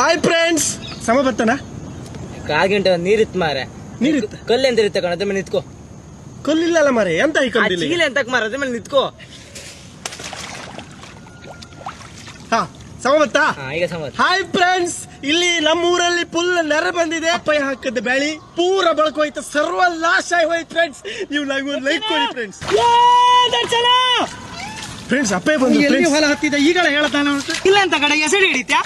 Hi friends ಸಮ ಬರ್ತಾನ? ಕಾಗಿಂಟ ನೀರಿತ್ ಮಾರೆ. ನೀರಿತ್ತು? ಕಲ್ಲು ಎಂತ ಇರುತ್ತೆ ಕಣ ಅದ್ರ ಮೇಲೆ ನಿತ್ಕೋ. ಕಲ್ಲಿಲ್ಲಲ್ಲ ಮಾರೆ ಎಂತ ಈ ಐಕೊಂಡಿಲ್ಲ ಇಲ್ಲ? ಎಂತಕ್ ಮಾರ ಅದ್ರ ಮೇಲೆ ನಿತ್ಕೋ. ಹಾ ಸಮ ಬತ್ತಾ ಹಾ ಈಗ ಸಮ ಹಾಯ್ ಫ್ರೆಂಡ್ಸ್ ಇಲ್ಲಿ ನಮ್ಮೂರಲ್ಲಿ ಫುಲ್ ನೆರೆ ಬಂದಿದೆ. ಪೈ ಹಾಕದ ಬೆಳಿ ಪೂರ ಬಳಕೋಯ್ತು ಸರ್ವ ಲಾಸ್ ಆಗಿ ಹೋಯ್ತು ಫ್ರೆಂಡ್ಸ್ ನೀವು ನಂಗೆ ಒಂದು ಲೈಕ್ ಕೊಡಿ ಫ್ರೆಂಡ್ಸ್ ಫ್ರೆಂಡ್ಸ್ ಅಪ್ಪೆ ಬಂದು ಫ್ರೆಂಡ್ಸ್ ಹೊಲ ಹತ್ತಿದ? ಈಗಲೇ ಹೇಳ್ತಾನೆ ಇಲ್ಲ ಅಂತ ಕಡೆ ಎಸಡಿ ಹಿಡಿತ್ಯಾ.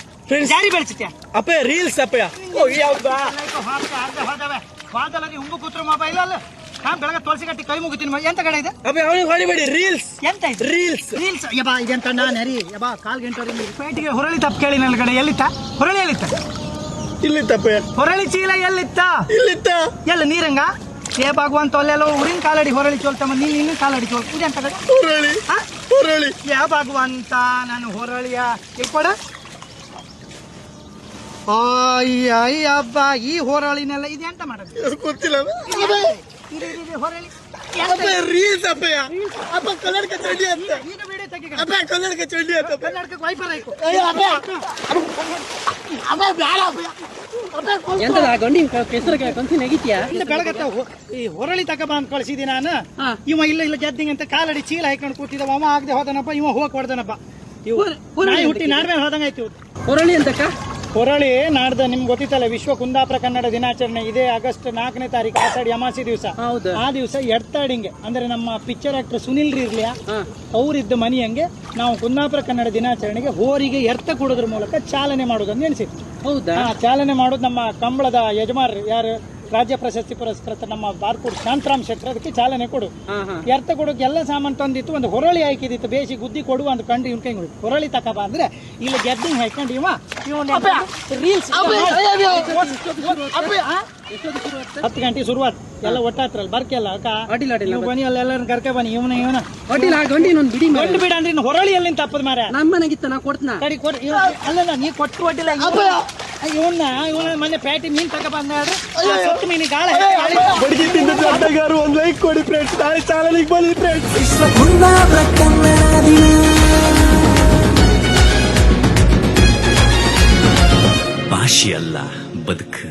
ಜಾರಿ ಬೆಳೆಸುತ್ತೆ ಅಪ್ಪ ರೀಲ್ಸ್ ಅಪ್ಪ ಓ ಯಾವ್ದಾ ವಾದಲಾಗಿ ಹುಂಗು ಕೂತ್ರ ಮೊಬೈಲ್ ಅಲ್ಲ ಹಾ ಬೆಳಗ್ಗೆ ತುಳಸಿ ಕಟ್ಟಿ ಕೈ ಮುಗಿತೀನಿ ಎಂತ ಕಡೆ ಇದೆ? ಅಪ್ಪೆ ಅವನಿಗೆ ಹೊಡಿಬೇಡಿ ರೀಲ್ಸ್ ಎಂತ ಇದೆ ರೀಲ್ಸ್ ರೀಲ್ಸ್ ಯಬಾ ಇದೆಂತ ನಾನು ಹರಿ ಯಬಾ ಕಾಲ್ ಗಂಟೆ ಪೇಟಿಗೆ ಹೊರಳಿ ತಪ್ಪು ಕೇಳಿ ನನ್ನ ಕಡೆ. ಎಲ್ಲಿತ್ತ? ಹೊರಳಿ ಎಲ್ಲಿತ್ತ? ಇಲ್ಲಿತ್ತಪ್ಪ ತಪ್ಪೆ ಹೊರಳಿ ಚೀಲ ಎಲ್ಲಿತ್ತ? ಇಲ್ಲಿತ್ತ. ಎಲ್ಲ ನೀರಂಗ? ಏ ಭಗವಂತ ಅಲ್ಲೆಲ್ಲ ಊರಿನ ಕಾಲಡಿ ಹೊರಳಿ ಚೋಲ್ತಮ್ಮ ನೀನು ಇನ್ನೂ ಕಾಲಡಿ ಚೋಲ್. ಇದೆಂತ ಕಡೆ? ಹುರಳಿ. ಹೊರಳಿ ಹುರಳಿ. ಯಾ ಭಗವಂತ ನಾನು ಹೊರಳಿಯ. ಕೊಡ ಅಯ್ಯ ಅಯ್ಯ ಹಬ್ಬ ಈ ಹೊರಳಿನೆಲ್ಲ ಇದೆ ಅಂತ ಮಾಡೋದು? ಗೊತ್ತಿಲ್ಲ ಇದು, ಇದು, ಇದು ಹೊರಳಿ. ಅಪ್ಪೆ ರೀಲ್ಸ್ ಅಪ್ಪೆ ಅಪ್ಪ ಕನ್ನಡಕ ಚಂಡಿ ಅಂತ. ಈಗ ವಿಡಿಯೋ ತೆಗಿಗ. ಅಪ್ಪ ಕನ್ನಡಕ ಚಂಡಿ ಅಂತ. ಅಪ್ಪೆ. ಕನ್ನಡಕ್ಕೆ ವೈಫರ್ ಆಯ್ತು ಅಯ್ಯೋ ಅಪ್ಪೆ ಅಪ್ಪೆ ಬೇಡ ಅಪ್ಪೆ ಎಂತದ ಗೊಂಡಿ ಕೆಸರು ಕೊಂಚ ನೆಗಿತ್ಯಾ? ಇಲ್ಲ ಬೆಳಗತ್ತ ಈ ಹೊರಳಿ ತಕ ಬಂದ್ ಕಳ್ಸಿದಿ ನಾನು. ಇವ ಇಲ್ಲ ಇಲ್ಲ ಗೆದ್ದಿಂಗ ಅಂತ ಕಾಲಡಿ ಚೀಲ ಹಾಕೊಂಡು ಕೂತಿದ್ದ ಅವ ಆಗದೆ ಹೋದನಪ್ಪ ಇವ ಹೋಗಿ ಹೊಡ್ದನಪ್ಪ. ಇವು ಹುಟ್ಟಿ ನಾಡ್ಮೇಲೆ ಹೋದಂಗಾಯ್ತು ಹೊರಳಿ ಅಂತಕ್ಕ ಹೊರಳಿ ನಾಡ್ದ ನಿಮ್ಗೆ ಗೊತ್ತಿತ್ತಲ್ಲ ವಿಶ್ವ ಕುಂದಾಪುರ ಕನ್ನಡ ದಿನಾಚರಣೆ ಇದೇ ಆಗಸ್ಟ್ ನಾಲ್ಕನೇ ತಾರೀಕು ಆಷಾಢಿ ಅಮಾಸಿ ದಿವಸ. ಆ ದಿವಸ ಎಡ್ತಾಡಿಂಗೆ ಅಂದ್ರೆ ನಮ್ಮ ಪಿಕ್ಚರ್ ಆಕ್ಟರ್ ಸುನಿಲ್ ಇರ್ಲಿಯಾ? ಅವ್ರಿದ್ದ ಮನಿ ಮನೆಯಂಗೆ ನಾವು ಕುಂದಾಪುರ ಕನ್ನಡ ದಿನಾಚರಣೆಗೆ ಹೋರಿಗೆ ಎರ್ತ ಕೊಡೋದ್ರ ಮೂಲಕ ಚಾಲನೆ ಮಾಡೋದನ್ನು ಎಣಿಸಿತ್ತು ಹೌದಾ? ಚಾಲನೆ ಮಾಡೋದು ನಮ್ಮ ಕಂಬಳದ ಯಜಮಾನ್ ಯಾರು? ರಾಜ್ಯ ಪ್ರಶಸ್ತಿ ಪುರಸ್ಕೃತ ನಮ್ಮ ಬಾರ್ಕೋಡ್ ಶಾಂತರಾಮ್ ಶೆಟ್ಟರ್ ಅದಕ್ಕೆ ಚಾಲನೆ ಕೊಡು. ಎರ್ಥ ಕೊಡೋಕೆ ಎಲ್ಲ ಸಾಮಾನು ತಂದಿತ್ತು ಒಂದು ಹೊರಳಿ ಹಾಕಿದಿತ್ತು ಬೇಸಿ ಗುದ್ದಿ ಕೊಡು ಅಂತ ಕಂಡು ಇವ್ ಕೈ ಹೊರಳಿ ತಕ ಬಾ ಅಂದ್ರೆ ಇಲ್ಲಿ ಗೆದ್ದಿಂಗ್ ಹಾಕೊಂಡು ಇವ ರೀಲ್ಸ್ ಹತ್ತು ಗಂಟೆ ಶುರುವಾತ್. ಎಲ್ಲ ಒಟ್ಟಾತ್ರಲ್ಲ ಬರ್ಕೆಲ್ಲ ಬನ್ನಿ ಅಲ್ಲ ಎಲ್ಲರೂ ಕರ್ಕೆ ಬನ್ನಿ ಇವನ ಇವನ. ಅಡ್ಡಿಲ್ಲ ಗಂಡಿ ಇನ್ನೊಂದು ಬಿಡಿ ಗಂಡು ಬಿಡ ಅಂದ್ರೆ ಇನ್ನು ಹೊರಳಿ ಎಲ್ಲಿಂದ ತಪ್ಪದ ಮಾರ ನಮ್ಮ ಮನೆಗಿತ್ತ ನಾ ಕೊಡ್ತೀನಿ? ಕಡಿ ಕೊಡ್ ಇವ ಅಲ್ಲ ನೀ ಕೊಟ್ಟು ಅಡ್ಡಿಲ್ಲ ಇವನ ಮೊನ್ನೆ ಪ್ಯಾಟಿ ಮೀನ್ ತಕ ಬಂದಾಡು ಸೊತ್ತು ಮೀನು ಗಾಳ ಬಡಿಗೆ ತಿಂದ ದೊಡ್ಡಗಾರು ಒಂದು ಲೈಕ್ ಕೊಡಿ ಫ್ರೆಂಡ್ಸ್ ನಾಳೆ ಚಾನಲ್ಗೆ ಬನ್ನಿ ಫ್ರೆಂಡ್ಸ್ ಭಾಷೆಯಲ್ಲ ಬದುಕು